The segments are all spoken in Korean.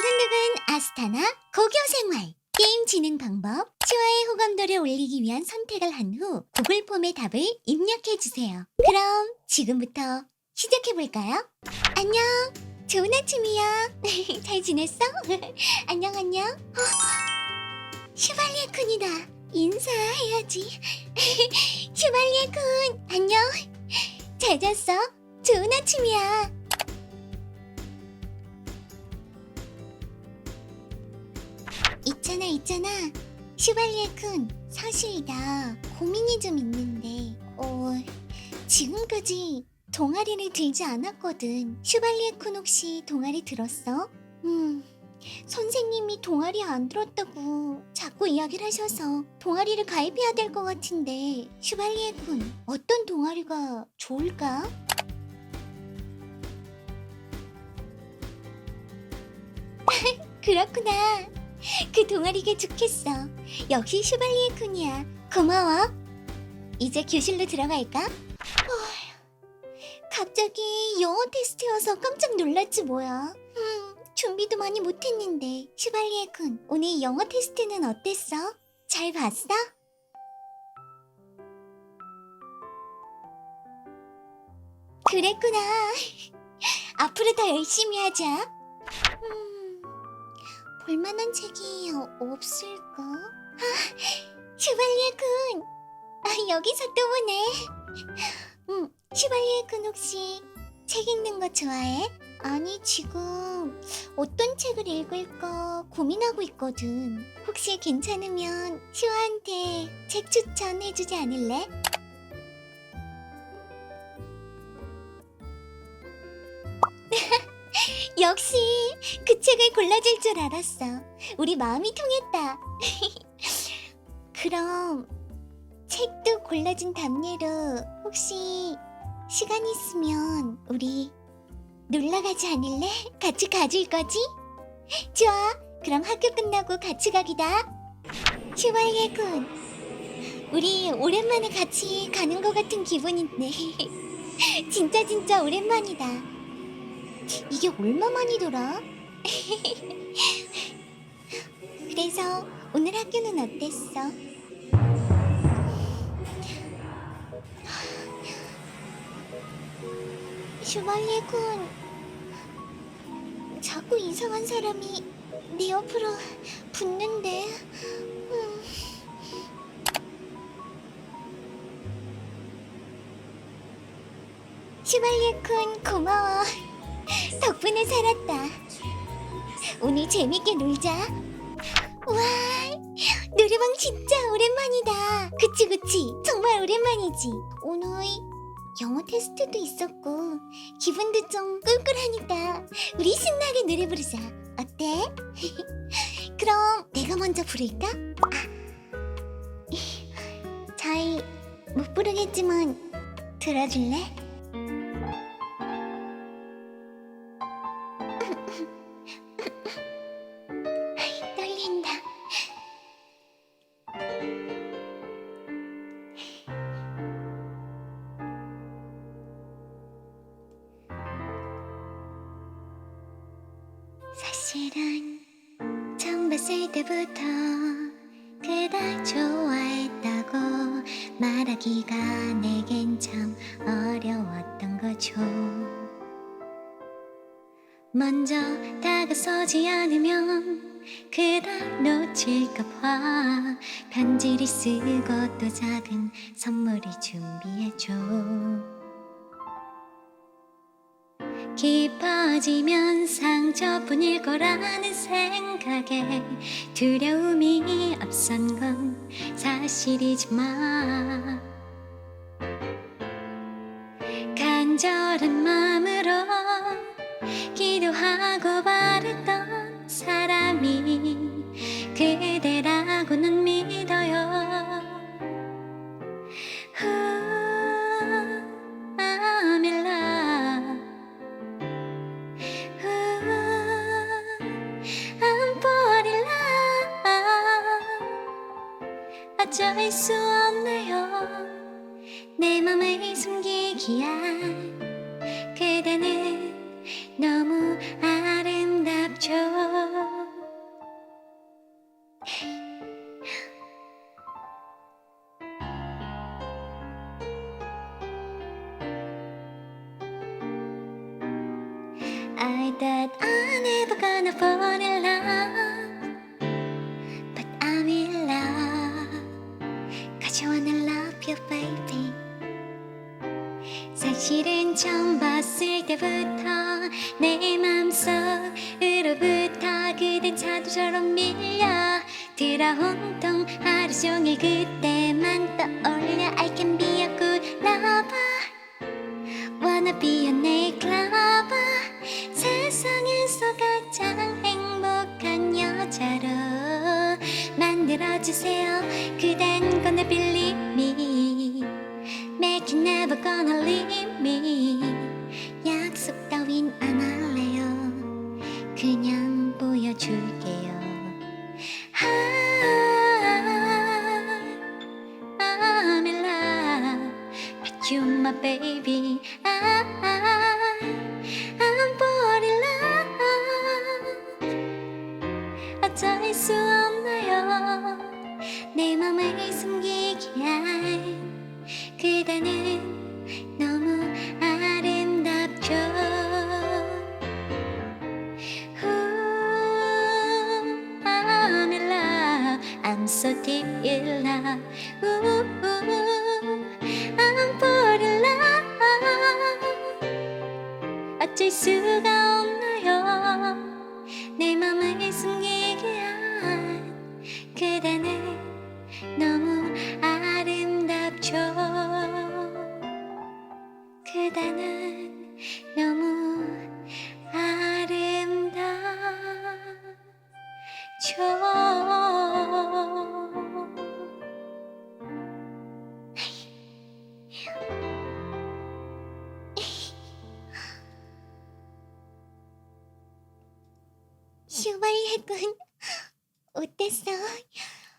두근두근 아스타나 고교 생활 게임 진행 방법 치와의 호감도를 올리기 위한 선택을 한 후 구글 폼에 답을 입력해 주세요. 그럼 지금부터 시작해 볼까요? 안녕. 좋은 아침이야. 잘 지냈어? 안녕 안녕. 어, 슈발리에 쿤이다. 인사해야지. 슈발리에 쿤 안녕. 잘 잤어? 좋은 아침이야. 있잖아 있잖아. 슈발리에 쿤 사실 나 고민이 좀 있는데. 어 지금까지 동아리를 들지 않았거든. 슈발리에 쿤 혹시 동아리 들었어? 음 선생님이 동아리 안 들었다고 자꾸 이야기를 하셔서 동아리를 가입해야 될 것 같은데. 슈발리에 쿤 어떤 동아리가 좋을까? 그렇구나 그 동아리가 좋겠어. 역시 슈발리에 쿤이야. 고마워. 이제 교실로 들어갈까? 어휴, 갑자기 영어 테스트여서 깜짝 놀랐지 뭐야. 음, 준비도 많이 못했는데. 슈발리에 쿤, 오늘 영어 테스트는 어땠어? 잘 봤어? 그랬구나. 앞으로 더 열심히 하자. 음, 볼만한 책이 어- 없을까? 아, 슈발리에 군! 아, 여기서 또 보네. 응, 슈발리에 군 혹시 책 읽는 거 좋아해? 아니, 지금 어떤 책을 읽을까 고민하고 있거든. 혹시 괜찮으면 슈아한테 책 추천해주지 않을래? 역시 그 책을 골라줄 줄 알았어. 우리 마음이 통했다. 그럼 책도 골라준 답례로 혹시 시간 있으면 우리 놀러 가지 않을래? 같이 가줄 거지? 좋아. 그럼 학교 끝나고 같이 가기다. 슈발리에 군. 우리 오랜만에 같이 가는 것 같은 기분인데. 진짜 진짜 오랜만이다. 이게 얼마만이더라? 그래서 오늘 학교는 어땠어? 슈발리에 군 자꾸 이상한 사람이 내 옆으로 붙는데 음. 슈발리에 군 고마워 덕분에 살았다. 오늘 재밌게 놀자. 와, 노래방 진짜 오랜만이다. 그치, 그치. 정말 오랜만이지. 오늘 영어 테스트도 있었고, 기분도 좀 꿀꿀하니까, 우리 신나게 노래 부르자. 어때? 그럼 내가 먼저 부를까? 아, 잘 못 부르겠지만, 들어줄래? 봤을 때부터 그닥 좋아했다고 말하기가 내겐 참 어려웠던 거죠. 먼저 다가서지 않으면 그닥 놓칠까봐 편지를 쓰고 또 작은 선물을 준비해줘 깊어지면 상처뿐일 거라는 생각에 두려움이 앞선 건 사실이지만 간절한 마음으로 어쩔 수 없네요 내 맘을 숨기기야 그대는 너무 아름답죠 I thought I never gonna fall in 봤을 때부터 내 맘속으로부터 그댄 차도처럼 밀려 들어 온통 하루 종일 그때만 떠올려 I can be a good lover Wanna be a night lover 세상에서 가장 행복한 여자로 만들어주세요 그댄 gonna believe me Make you never gonna leave me 따윈 안 할래요 그냥 보여줄게요 아, I'm in love with you my baby 아, So deep in love, uh, uh, Ang pula At ay sugat 슈발레군 어땠어?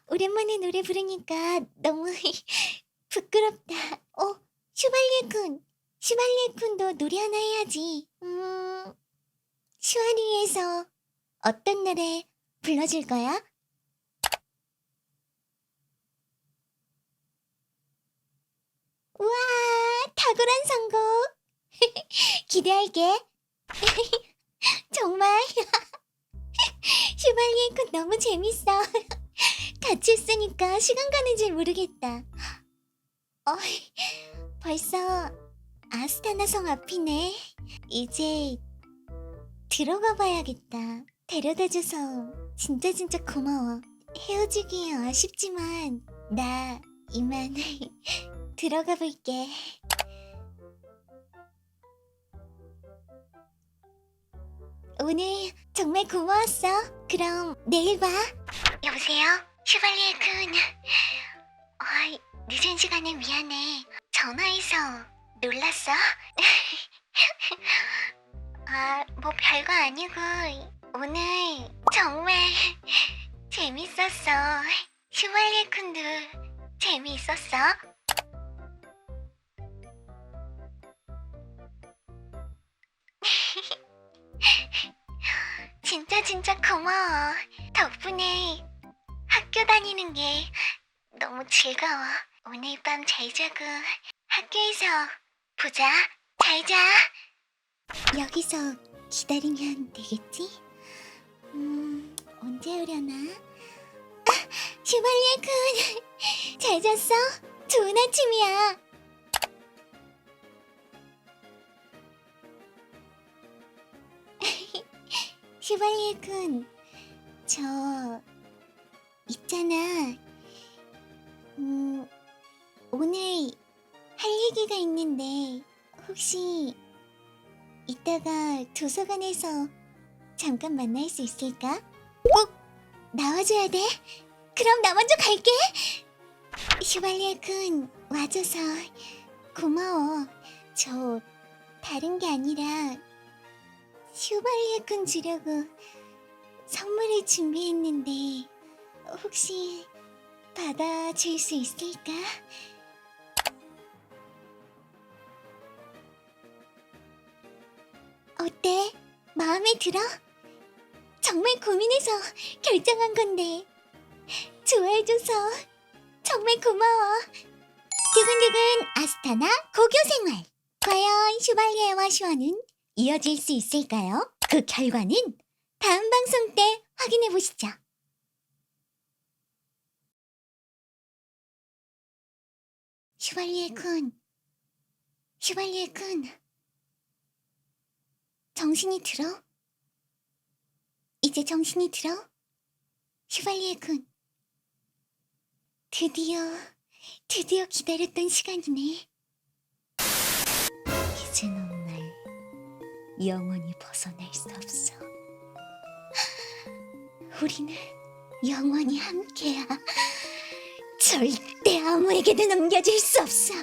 오랜만에 노래 부르니까 너무 부끄럽다. 어, 슈발레군. 슈발레군도 노래 하나 해야지. 음, 슈아를 위해서 어떤 노래 불러줄 거야? 우와, 탁월한 선곡. 기대할게. 정말. 슈발리에군 너무 재밌어. 같이 있으니까 시간 가는 줄 모르겠다. 어, 벌써 아스타나 성 앞이네. 이제 들어가 봐야겠다. 데려다줘서 진짜 진짜 고마워. 헤어지기 아쉽지만 나 이만 들어가 볼게. 오늘 정말 고마웠어. 그럼 내일 봐. 여보세요? 슈발리에 군. 어이, 늦은 시간에 미안해. 전화해서 놀랐어? 아, 뭐 별거 아니고 오늘 정말 재밌었어. 슈발리에 군도 재미있었어? 진짜 진짜 고마워. 덕분에 학교 다니는 게 너무 즐거워. 오늘 밤 잘 자고 학교에서 보자. 잘 자. 여기서 기다리면 되겠지? 음, 언제 오려나? 아, 슈발리에 군. 잘 잤어? 좋은 아침이야. 슈발리에 군, 저 있잖아. 음, 오늘 할 얘기가 있는데 혹시 이따가 도서관에서 잠깐 만날 수 있을까? 꼭 나와줘야 돼. 그럼 나 먼저 갈게. 슈발리에 군, 와줘서 고마워. 저 다른 게 아니라 슈발리에 군 주려고 선물을 준비했는데 혹시 받아줄 수 있을까? 어때? 마음에 들어? 정말 고민해서 결정한 건데 좋아해줘서 정말 고마워. 두근두근 아스타나 고교 생활. 과연 슈발리에와 슈아는 이어질 수 있을까요? 그 결과는 다음 방송 때 확인해 보시죠. 슈발리에 군, 슈발리에 군, 정신이 들어? 이제 정신이 들어? 슈발리에 군, 드디어, 드디어 기다렸던 시간이네. 넌날 영원히 벗어날 수 없어. 우리는 영원히 함께야. 절대 아무에게도 넘겨질 수 없어.